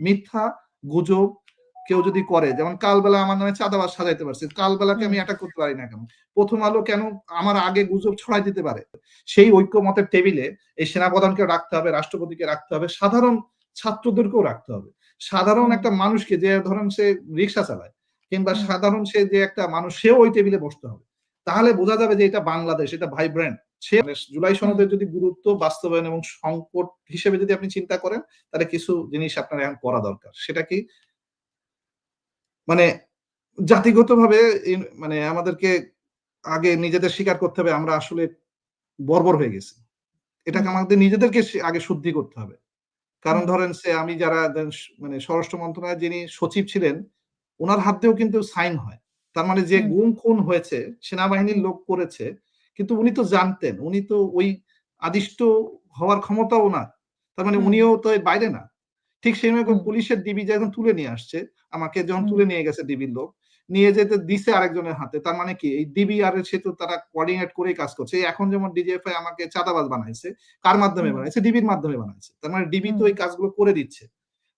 মিথ্যা গুজব কেউ যদি করে যেমন কালবেলা আমার নামে চাঁদাবাজ সাজাইতে পারছে কালবেলাকে আমি অ্যাটাক করতে পারি না কেন? প্রথম আলো কেন আমার আগে গুজব ছড়াই দিতে পারে? সেই ঐক্যমতের টেবিলে এই সেনাপ্রধানকে রাখতে হবে রাষ্ট্রপতিকে রাখতে হবে সাধারণ ছাত্রদেরকেও রাখতে হবে। সাধারণ একটা মানুষকে যে ধরেন সে রিক্সা চালায় কিংবা সাধারণ সে যে একটা মানুষ সেও ওই টেবিলে বসতে হবে। তাহলে বোঝা যাবে যে এটা বাংলাদেশ এটা ভাইব্রেন্ট সে মানে জুলাই সনদের যদি গুরুত্ব বাস্তবায়ন এবং সংকট হিসেবে যদি আপনি চিন্তা করেন তাহলে কিছু জিনিস আপনার এখন করা দরকার। সেটা কি? মানে জাতিগতভাবে মানে আমাদেরকে আগে নিজেদের স্বীকার করতে হবে আমরা আসলে বর্বর হয়ে গেছি। এটাকে আমাদের নিজেদেরকে আগে শুদ্ধি করতে হবে। কারণ ধরেন সে আমি যারা মানে স্বরাষ্ট্র মন্ত্রণালয়ের যিনি সচিব ছিলেন ওনার হাত দিয়েও কিন্তু সাইন হয়। তার মানে যে গুম খুন হয়েছে সেনাবাহিনীর লোক করেছে কিন্তু উনি তো জানতেন উনি তো ওই আদিষ্ট হওয়ার ক্ষমতা ওনার তার মানে উনিও তো বাইরে না। ঠিক সেই রকম পুলিশের ডিবি যখন তুলে নিয়ে আসছে আমাকে যখন তুলে নিয়ে গেছে ডিবির লোক নিয়ে যেতে দিছে আরেকজনের হাতে তার মানে কি? এই ডিবি আর সে তো তারা কোঅর্ডিনেট করেই কাজ করছে। এখন যেমন ডিজিএফআই আমাকে চাঁদাবাজ বানাইছে কার মাধ্যমে বানাইছে? ডিবির মাধ্যমে বানাইছে। তার মানে ডিবি তো এই কাজগুলো করে দিচ্ছে।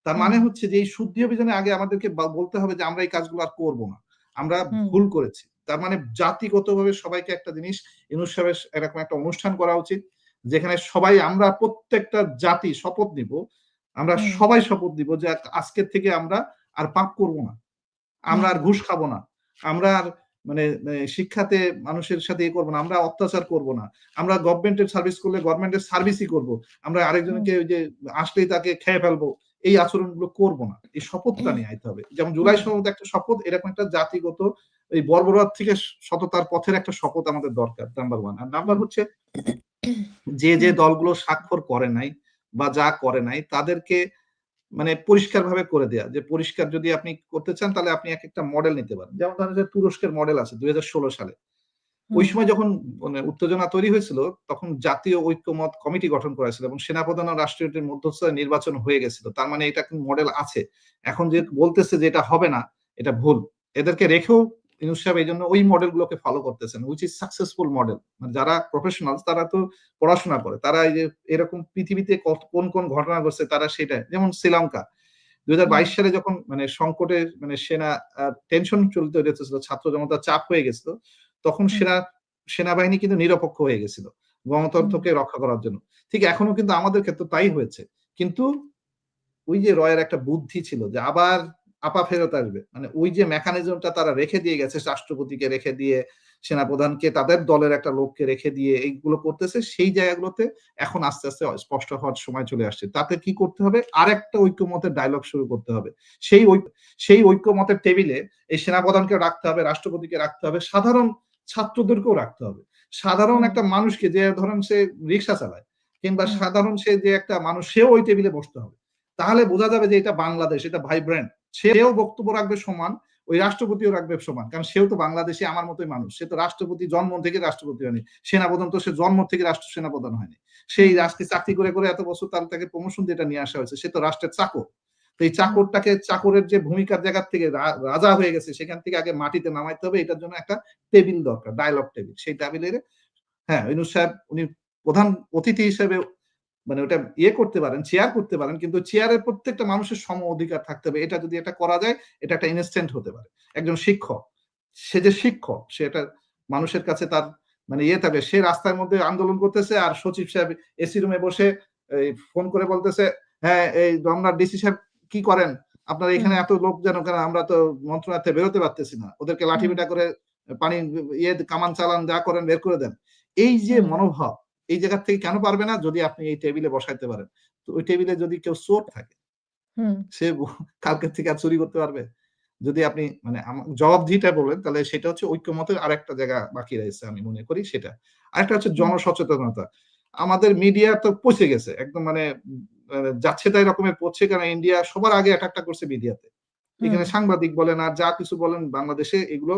তার মানে হচ্ছে যে এই শুদ্ধি অভিযানে আগে আমাদেরকে বলতে হবে যে আমরা এই কাজগুলো আর করব না। আমরা ভুল করেছি। তার মানে জাতিগতভাবে সবাইকে একটা জিনিস ইনুস সাহেবের এরকম একটা অনুষ্ঠান করা উচিত যেখানে সবাই আমরা প্রত্যেকটা জাতি শপথ নিব আমরা সবাই শপথ দিব যে আজকের থেকে আমরা আর পাপ করব না আমরা আর ঘুষ খাব না আমরা আর মানে শিক্ষাতে মানুষের সাথে এ করব না আমরা অত্যাচার করব না আমরা গভর্নমেন্টের সার্ভিস করলে গভর্নমেন্টের সার্ভিসই করব আমরা আরেকজনকে ওই যে আসলেই তাকে খেয়ে ফেলব এই আচরণগুলো করব না। এই শপথটা নিয়ে আইতে হবে। যেমন জুলাই শপথ একটা শপথ এরকম একটা জাতিগত এই বর্বরাত থেকে সততার পথের একটা শপথ আমাদের দরকার নাম্বার ওয়ান আর নাম্বার হচ্ছে যে যে দলগুলো স্বাক্ষর করে নাই বা যা করে নাই তাদেরকে মানে পরিষ্কার ভাবে করে দেয়া। যে পরিষ্কার যদি আপনি করতে চান তাহলে আপনি এক একটা মডেল নিতে পারেন। যেমন ধরেন যে তুরস্কের মডেল আছে দুই হাজার ষোলো সালে। ওই সময় যখন মানে উত্তেজনা তৈরি হয়েছিল তখন জাতীয় ঐক্যমত কমিটি গঠন করা ছিল এবং সেনাপ্রধান ও রাষ্ট্রীয় মধ্যস্থতায় নির্বাচন হয়ে গেছিল। তার মানে এটা মডেল আছে। এখন যে বলতেছে যে এটা হবে না এটা ভুল। এদেরকে রেখেও ইউনুস সাহেব এই জন্য ওই মডেলগুলোকে ফলো করতেছেন উইচ ইজ সাকসেসফুল মডেল মানে যারা প্রফেশনাল তারা তো পড়াশোনা করে। তারা এই যে এরকম পৃথিবীতে কোন কোন ঘটনা ঘটছে তারা সেটা যেমন শ্রীলঙ্কা। দুই হাজার বাইশ সালে যখন মানে সংকটে মানে সেনা টেনশন চলতে হয়েছিল ছাত্র জনতা চাপ হয়ে গেছিল তখন সেনা সেনাবাহিনী কিন্তু নিরপেক্ষ হয়ে গেছিল গণতন্ত্রকে রক্ষা করার জন্য। ঠিক এখনও কিন্তু আমাদের ক্ষেত্রে তাই হয়েছে। কিন্তু ওই যে রয়ের একটা বুদ্ধি ছিল যে আবার আপা ফেরত আসবে। মানে ওই যে মেকানিজমটা তারা রেখে দিয়ে গেছে রাষ্ট্রপতিকে রেখে দিয়ে সেনাপ্রধানকে তাদের দলের একটা লোককে রেখে দিয়ে এইগুলো করতেছে সেই জায়গাগুলোতে এখন আস্তে আস্তে স্পষ্ট হওয়ার সময় চলে আসছে। তাতে কি করতে হবে? আর একটা ঐক্যমতের ডায়লগ শুরু করতে হবে। সেই সেই ঐক্যমতের টেবিলে এই সেনাপ্রধানকে রাখতে হবে রাষ্ট্রপতিকে রাখতে হবে। সাধারণ ছাত্রদেরকেও রাখতে হবে। সাধারণ একটা মানুষকে যে ধরেন সে রিক্সা চালায় কিংবা সাধারণ সে যে একটা মানুষ সেও ওই টেবিলে বসতে হবে। তাহলে বোঝা যাবে যে এটা বাংলাদেশ এটা ভাইব্রেন্ট। সেও বক্তব্য রাখবে সমান ওই রাষ্ট্রপতিও রাখবে সমান। কারণ সেও তো বাংলাদেশে আমার মতোই মানুষ। সে তো রাষ্ট্রপতি জন্ম থেকে রাষ্ট্রপতি হয়নি। সেনাপ্রধান তো সে জন্ম থেকে রাষ্ট্র সেনাপ্রধান হয়নি। সেই রাষ্ট্রে চাকরি করে করে এত বছর তার তাকে প্রমোশন যেটা নিয়ে আসা হয়েছে। সে তো রাষ্ট্রের চাকর। তো এই চাকরটাকে চাকরের যে ভূমিকার জায়গা থেকে রাজা হয়ে গেছে সেখান থেকে আগে মাটিতে নামাইতে হবে এটার জন্য একটা টেবিল দরকার ডায়লগ টেবিল সেই টেবিলের হ্যাঁ ইনুস সাহেব উনি প্রধান অতিথি হিসেবে মানে ওটা ইয়ে করতে পারেন চেয়ার করতে পারেন কিন্তু চেয়ারের প্রত্যেকটা মানুষের সম অধিকার থাকতে হবে। এটা যদি এটা করা যায় এটা একটা ইনস্ট্যান্ট হতে পারে। একজন শিক্ষক সে যে শিক্ষক সে এটা মানুষের কাছে তার মানে ইয়ে থাকবে সে রাস্তার মধ্যে আন্দোলন করতেছে আর সচিব সাহেব এসি রুমে বসে ফোন করে বলতেছে হ্যাঁ এই রমনার ডিসি সাহেব কি করেন? আপনার এখানে এত লোক যেন কেন আমরা তো মন্ত্রণালয় বেরোতে পারতেছি না। ওদেরকে লাঠি পিটা করে পানি ইয়ে কামান চালান যা করেন বের করে দেন। এই যে মনোভাব এই জায়গা থেকে কেন পারবে না যদি আপনি এই টেবিলে বসাইতে পারেন? তো ওই টেবিলে যদি কেউ চোর থাকে সে কালকের থেকে আর চুরি করতে পারবে? যদি আপনি মানে জবাব জবাবদিহিটা বলেন তাহলে সেটা হচ্ছে ঐক্যমতের আরেকটা জায়গা বাকি রয়েছে আমি মনে করি সেটা। আরেকটা হচ্ছে জনসচেতনতা। আমাদের মিডিয়া তো পৌঁছে গেছে একদম মানে যাচ্ছে তাই রকমের পড়ছে কারণ ইন্ডিয়া সবার আগে অ্যাটাকটা করছে মিডিয়াতে এখানে সাংবাদিক বলেন আর যা কিছু বলেন বাংলাদেশে এগুলো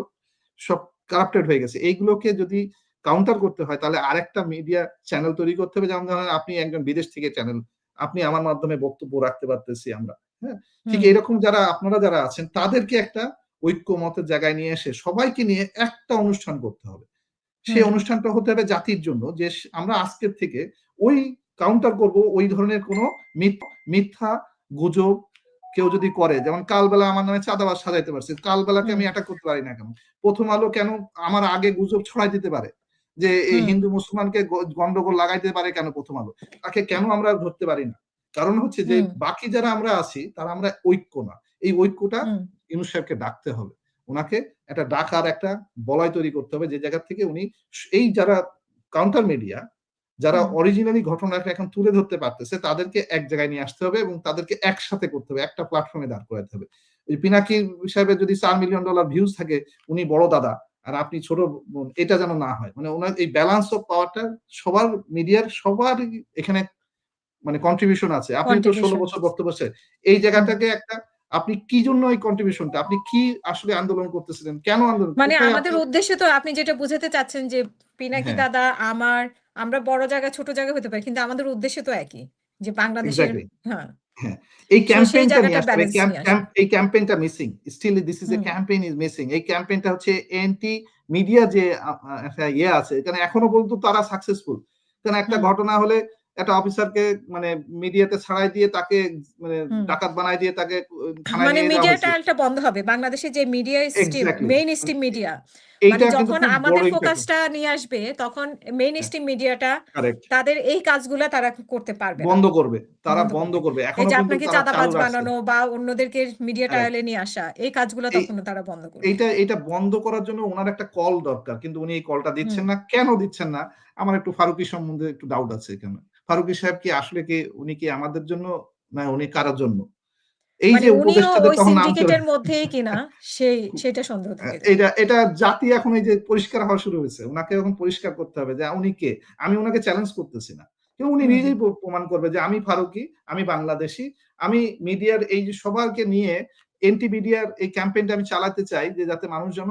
সব কারাপ্টেড হয়ে গেছে। এইগুলোকে যদি কাউন্টার করতে হয় তাহলে আরেকটা মিডিয়া চ্যানেল তৈরি করতে হবে। যেমন ধরেন আপনি একজন বিদেশ থেকে চ্যানেল আপনি আমার মাধ্যমে বক্তব্য রাখতে পারতেছি আমরা হ্যাঁ? ঠিক এরকম যারা আপনারা যারা আছেন তাদেরকে একটা ঐক্যমতের জায়গায় নিয়ে এসে সবাইকে নিয়ে একটা অনুষ্ঠান করতে হবে। সেই অনুষ্ঠানটা হতে হবে জাতির জন্য যে আমরা আজকের থেকে ওই কাউন্টার করব ওই ধরনের কোনো মিথ্যা গুজব কেউ যদি করে যেমন কালবেলা আমার নামে চাঁদাবাজ সাজাইতে পারছে কালবেলাকে আমি অ্যাটাক করতে পারি না কেন? প্রথম আলো কেন আমার আগে গুজব ছড়াই দিতে পারে? যে এই হিন্দু মুসলমানকে গন্ডগোল লাগাইতে পারে কেন প্রথম আলো? তাকে কেন আমরা ধরতে পারি না? কারণ হচ্ছে যে বাকি যারা আমরা আছি তারা আমরা ঐক্য না। এই ঐক্যটা ইউনুস সাহেবকে ডাকতে হবে। ওনাকে একটা ডাকার একটা বলয় তৈরি করতে হবে যে জায়গা থেকে উনি এই যারা কাউন্টার মিডিয়া যারা অরিজিনালি ঘটনাটা এখন তুলে ধরতে পারতেছে তাদেরকে এক জায়গায় নিয়ে আসতে হবে এবং তাদেরকে একসাথে করতে হবে একটা প্ল্যাটফর্মে দাঁড় করাতে হবে। ওই পিনাকি সাহেবের যদি চার মিলিয়ন ডলার ভিউজ থাকে উনি বড় দাদা আর আপনি ছোট এটা যেন না হয়। মানে ওনার এই ব্যালেন্স অফ পাওয়ারটা সবার মিডিয়ার সবার এখানে মানে কন্ট্রিবিউশন আছে। আপনি তো ষোলো বছর বক্তব্য এই জায়গাটাকে একটা আপনি কি জন্য এই কন্ট্রিবিউশনটা আপনি কি আসলে আন্দোলন করতেছিলেন? কেন আন্দোলন মানে আমাদের উদ্দেশ্য তো আপনি যেটা বুঝাতে চাচ্ছেন যে পিনাকি হ্যাঁ। দাদা আমার আমরা বড় জায়গা ছোট জায়গা হতে পারি কিন্তু আমাদের উদ্দেশ্য তো একই যে বাংলাদেশের Exactly. হ্যাঁ। এই ক্যাম্পেইনটা এই ক্যাম্পেইনটা missing still this is a. Campaign is missing এই ক্যাম্পেইনটা হচ্ছে এন্টি মিডিয়া যে ইয়ে আছে এখানে এখনও পর্যন্ত তারা সাকসেসফুল কারণ একটা ঘটনা হলে একটা অফিসারকে মানে মিডিয়াতে ছাড়াই দিয়ে তাকে মানে ডাকাত বানাই দিয়ে তাকে মানে মিডিয়া বন্ধ হবে। বাংলাদেশে যে মিডিয়া মেইন স্ট্রিম মিডিয়া মানে যখন আমাদের ফোকাসটা নিয়ে আসবে তখন মেইন স্ট্রিম মিডিয়াটা তাদের এই কাজগুলা তারা করতে পারবে বন্ধ করবে। তারা বন্ধ করবে। এখনও যে আপনাকে চাঁদাবাজ বানানো বা অন্যদেরকে মিডিয়া. ট্রায়ালে নিয়ে আসা এই কাজগুলো তখন তারা বন্ধ করবে। এইটা এটা বন্ধ করার জন্য ওনার একটা কল দরকার কিন্তু উনি এই কলটা দিচ্ছেন না। কেন দিচ্ছেন না? আমার একটু ফারুকি সম্বন্ধে একটু ডাউট আছে এখানে। ফারুকি সাহেব কি আসলে কি উনি কি আমাদের জন্য? না উনি কারার জন্য? এই মানে যে উপদেষ্টাদের তখন সিন্ডিকেটের মধ্যেই কিনা? সেই সেটা সন্দেহ এটা এটা জাতি এখন এই যে পরিষ্কার হওয়া শুরু হয়েছে। ওনাকে এখন পরিষ্কার করতে হবে যে উনি কে? আমি ওনাকে চ্যালেঞ্জ করতেছি না। কিন্তু উনি নিজেই প্রমাণ করবে যে আমি ফারুকি আমি বাংলাদেশি আমি মিডিয়ার এই যে সবারকে নিয়ে এনটি মিডিয়ার এই ক্যাম্পেইনটা আমি চালাতে চাই যে যাতে মানুষ যেন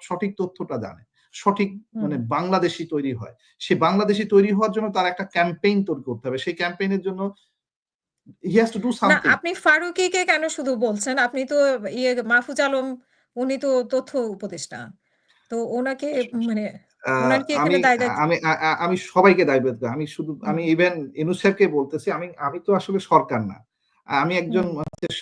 সঠিক তথ্যটা জানে। সঠিক মানে বাংলাদেশি তৈরি হয়। সে বাংলাদেশি তৈরি হওয়ার জন্য তার একটা ক্যাম্পেইন তৈরি করতে হবে। সেই ক্যাম্পেইনের জন্য he has to do something আপনি ফারুকীকে কেন শুধু বলছেন? আপনি তো ইয়ে মাহফুজ আলম উনি তো তথ্য উপদেষ্টা। তো ওনাকে মানে আমি আমি আমি সবাইকে দায়বদ্ধ। আমি শুধু আমি ইভেন ইনুস সাহেবকে বলতেছি আমি আমি তো আসলে সরকার না। আমি একজন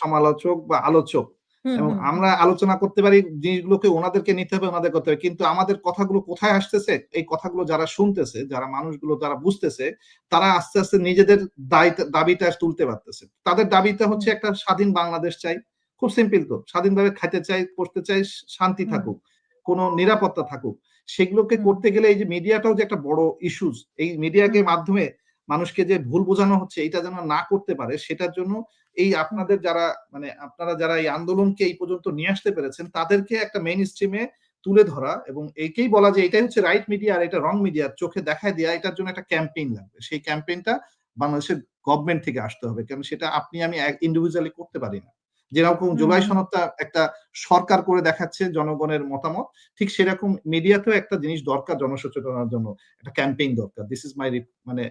সমালোচক বা আলোচক। এবং আমরা আলোচনা করতে পারি জিনিসগুলোকে ওনাদেরকে নিতে হবে ওনাদের করতে হবে। কিন্তু আমাদের কথাগুলো কোথায় আসতেছে এই কথাগুলো যারা শুনতেছে যারা মানুষগুলো যারা বুঝতেছে তারা আস্তে আস্তে নিজেদের দায়িত্ব- দাবিটা তুলতে পারতেছে। তাদের দাবিটা হচ্ছে একটা স্বাধীন বাংলাদেশ চাই। খুব সিম্পল তো স্বাধীনভাবে খাইতে চাই পড়তে চাই শান্তি থাকুক কোনো নিরাপত্তা থাকুক। সেগুলোকে করতে গেলে এই যে মিডিয়াটাও যে একটা বড় ইস্যুস এই মিডিয়াকে। মাধ্যমে মানুষকে যে ভুল বোঝানো হচ্ছে এটা যেন না করতে পারে সেটার জন্য এই আপনাদের যারা মানে আপনারা যারা এই আন্দোলনকে এই পর্যন্ত নিয়ে আসতে পেরেছেন তাদেরকে একটা মেইন স্ট্রিমে তুলে ধরা এবং একেই বলা যে এটাই হচ্ছে রাইট মিডিয়া আর এটা রং মিডিয়া চোখে দেখায় দেওয়া এটার জন্য একটা ক্যাম্পেইন লাগবে। সেই ক্যাম্পেইনটা বাংলাদেশের গভর্নমেন্ট থেকে আসতে হবে কারণ সেটা আপনি আমি ইন্ডিভিজুয়ালি করতে পারি না। যেরকম জুলাই। সনদটা একটা সরকার করে দেখাচ্ছে জনগণের মতামত ঠিক সেরকম মিডিয়াতেও একটা জিনিস দরকার জনসচেতনার জন্য একটা ক্যাম্পেইন দরকার। দিস ইজ মাই মানে